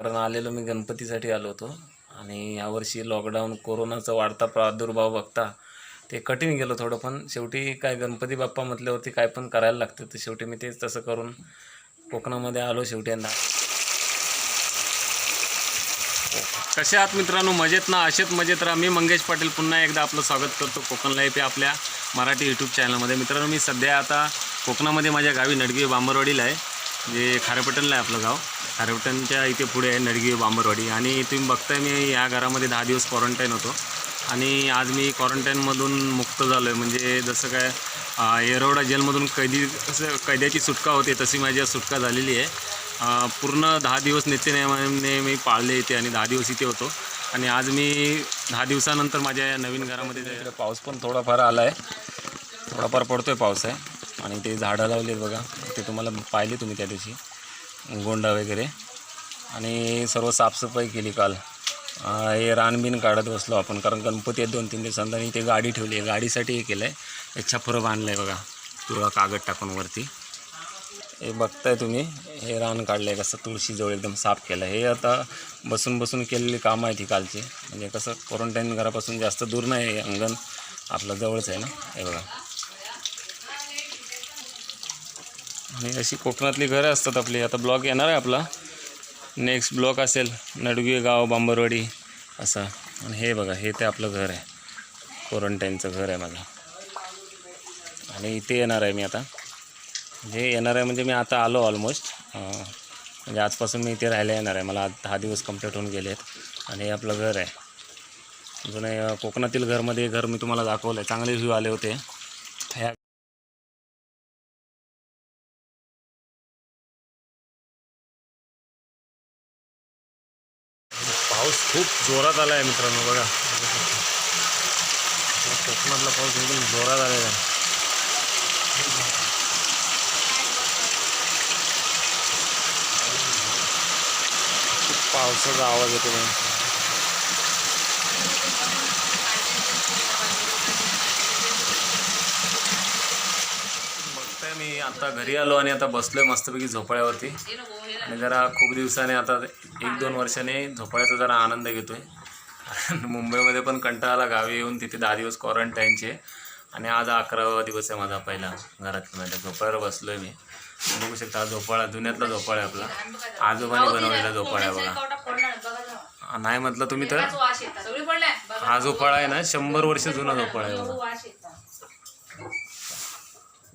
कारण आलेलो मी गणपतीसाठी आलो होतो. आणि यावर्षी लॉकडाऊन कोरोनाचा वाढता प्रादुर्भाव बघता ते कठीण गेलो थोडं पण शेवटी काय गणपती बाप्पा म्हटल्यावरती काय पण करायला लागतं तर शेवटी मी तेच तसं करून कोकणामध्ये आलो शेवटी यंदा कसे आहात मित्रांनो? मजेत ना? असेच मजेत राहा. मी मंगेश पाटील. पुन्हा एकदा आपलं स्वागत करतो कोकण लाईफ या आपल्या मराठी यूट्यूब चॅनलमध्ये मित्रांनो मी सध्या आता कोकणामध्ये माझ्या गावी नडगी बांबरवाडीला आहे. जे खारेपटणला आहे आपलं गाव. खारेपटणच्या इथे पुढे आहे नडगी बांबरवाडी. आणि तुम्ही बघताय मी या घरामध्ये दहा दिवस क्वारंटाईन होतो. आणि आज मी क्वारंटाईनमधून मुक्त झालो आहे म्हणजे जसं काय येरोडा येरवडा जेलमधून कैदी कसं कैद्याची सुटका होते तशी माझी सुटका झालेली आहे. पूर्ण दहा दिवस नित्यनियमाने मी पाळले इथे आणि दहा दिवस इथे होतो. आणि आज मी दहा दिवसानंतर माझ्या या नवीन घरामध्ये पाऊस पण थोडाफार आला आहे थोडाफार पडतो आहे पाऊस आहे. आणि ते झाडं लावलेत बघा. ते तुम्हाला पाहिले तुम्ही त्या दिवशी. गोंडा वगैरे. आणि सर्व साफसफाई केली काल. हे रानबीन काढत बसलो आपण कारण गणपती आहेत दोन तीन दिवसांत आणि ते गाडी ठेवली आहे. गाडीसाठी हे केलं आहे एक छपरं बांधलं आहे बघा. पिवळा कागद टाकून वरती. हे बघताय तुम्ही. हे रान काढलं आहे कसं तुळशीजवळ एकदम साफ केलं आहे हे आता बसून बसून केलेली कामं आहेत ही कालची. म्हणजे कसं क्वारंटाईन घरापासून जास्त दूर नाही आहे. अंगण आपलं जवळच आहे ना. हे बघा. आणि अशी कोकणातली घरं असतात आपली. आता ब्लॉक येणार आहे आपला. नेक्स्ट ब्लॉक असेल नडगे गाव बांबरवाडी असं. आणि हे बघा हे ते आपलं घर आहे. क्वारंटाईनचं घर आहे माझं. आणि इथे येणार आहे मी आता. म्हणजे येणार आहे म्हणजे मी आता आलो ऑलमोस्ट म्हणजे आजपासून मी इथे राहायला येणार आहे. मला आज दहा दिवस कंप्लीट होऊन गेले आहेत आणि हे आपलं घर आहे. जुने कोकणातील घरमध्ये घर मी तुम्हाला दाखवलं आहे चांगले व्ह्यू आले होते. पाऊस खूप जोरात आला आहे मित्रांनो बघा. कोकणातला पाऊस एकदम जोरात आलेला आहे. खूप पावसाचा आवाज येतो मी आता घरी आलो आणि आता बसलोय मस्तपैकी झोपाळ्यावरती. आणि जरा खूप दिवसाने आता एक दोन वर्षाने झोपाळ्याचा जरा आनंद घेतोय. मुंबईमध्ये पण कंटाळा आला गावी येऊन तिथे दहा दिवस क्वारंटाईनचे आणि आज अकरावा दिवस आहे माझा पहिला घरात माझ्या म्हणजे झोपाळ्यावर बसलोय मी. बघू शकता झोपाळा जुन्यातला झोपाळा आहे आपला. आजोबाने बनवलेला झोपाळा आहे बघा. नाही म्हटलं तुम्ही तर? हा झोपाळा आहे ना शंभर वर्ष जुना झोपाळा आहे बघा.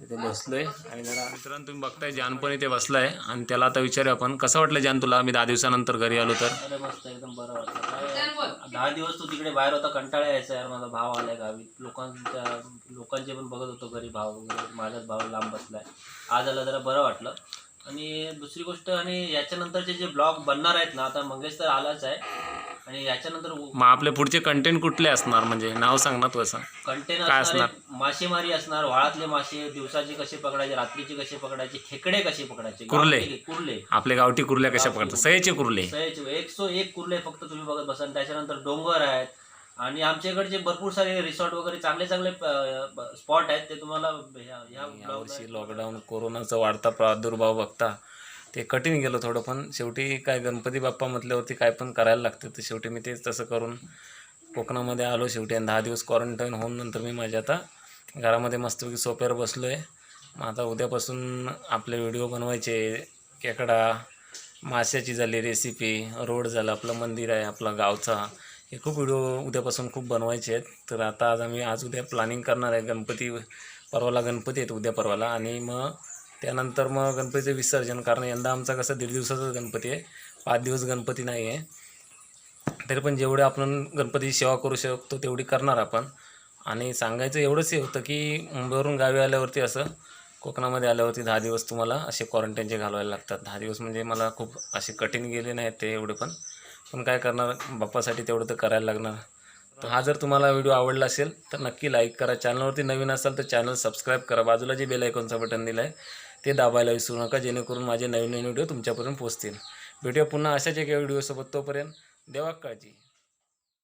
इथे बसलोय. आणि जरा मित्रांनो तुम्ही बघताय जान पण इथे बसलाय. आणि त्याला आता विचारूया आपण कसं वाटलं जान तुला? मी दहा दिवसानंतर घरी आलो तर. मस्त एकदम बरं वाटलं. काय दहा दिवस तू तिकडे बाहेर होता कंटाळा यायचा यार माझा भाव आलाय गावी. लोकांच्या लोकांचे पण बघत होतो घरी भाव वगैरे माझाच भाव लांब बसलाय. आज आला जरा बरं वाटलं. आणि दुसरी गोष्ट आणि याच्यानंतरचे जे ब्लॉग बनणार आहेत ना आता मंगेश तर आलाच आहे. आणि याच्यानंतर मग आपले पुढचे कंटेंट कुठले असणार? म्हणजे नाव सांग ना तू असं कंटेन काय असणार मासेमारी असणार वाळातले मासे दिवसाचे कसे पकडायचे रात्रीचे कसे पकडायचे खेकडे कसे पकडायचे कुर्ले. कुर्ले. आपले गावठी कुर्ल्या कशा पकडतात? सयचे कुर्ले. सह्याचे एक सो एक कुर्ले फक्त तुम्ही बघत बसा. आणि त्याच्यानंतर डोंगर आहेत आणि आमच्या इकडचे भरपूर सारे रिसॉर्ट वगैरे चांगले चांगले स्पॉट आहेत ते तुम्हाला ह्या- ह्या यावर्षी लॉकडाऊन कोरोनाचा वाढता प्रादुर्भाव बघता ते कठीण गेलं थोडं पण शेवटी काय गणपती बाप्पा म्हटल्यावरती काय पण करायला लागतं तर शेवटी मी तेच तसं करून कोकणामध्ये आलो शेवटी आणि दहा दिवस क्वारंटाईन होऊन नंतर मी माझ्या आता घरामध्ये मस्तपैकी सोप्यावर बसलो आहे मग आता उद्यापासून आपले व्हिडिओ बनवायचे खेकडा माशाची झाली रेसिपी रोड झालं आपलं मंदिर आहे आपला गावचा. हे खूप व्हिडिओ उद्यापासून खूप बनवायचे आहेत. तर आता आज आम्ही आज उद्या प्लॅनिंग करणार आहे गणपती परवाला. गणपती आहेत उद्या परवाला. आणि मग त्यानंतर मग गणपतीचं विसर्जन कारण यंदा आमचा कसं दीड दिवसाचाच गणपती आहे. पाच दिवस गणपती नाही आहे. तरी पण जेवढे आपण गणपतीची सेवा करू शकतो तेवढी करणार आपण. आणि सांगायचं एवढंच हे होतं की मुंबईवरून गावी आल्यावरती असं कोकणामध्ये आल्यावरती दहा दिवस तुम्हाला असे क्वारंटाईनचे घालवायला लागतात. दहा दिवस म्हणजे मला खूप असे कठीण गेले नाहीत ते एवढे पण. पण काय करणार? बाप्पासाठी तेवढं तर करायला लागणार. तर हा जर तुम्हाला व्हिडिओ आवडला असेल तर नक्की लाईक करा. चॅनलवरती नवीन असाल तर चॅनल सबस्क्राईब करा. बाजूला जे बेल आयकॉनचं बटन दिलं आहे ते दाबायला विसरू नका. जेणेकरून माझे नवीन नवीन व्हिडिओ तुमच्यापर्यंत पोहोचतील. भेटूया पुन्हा अशाच एका व्हिडिओसोबत तोपर्यंत देवा काळजी.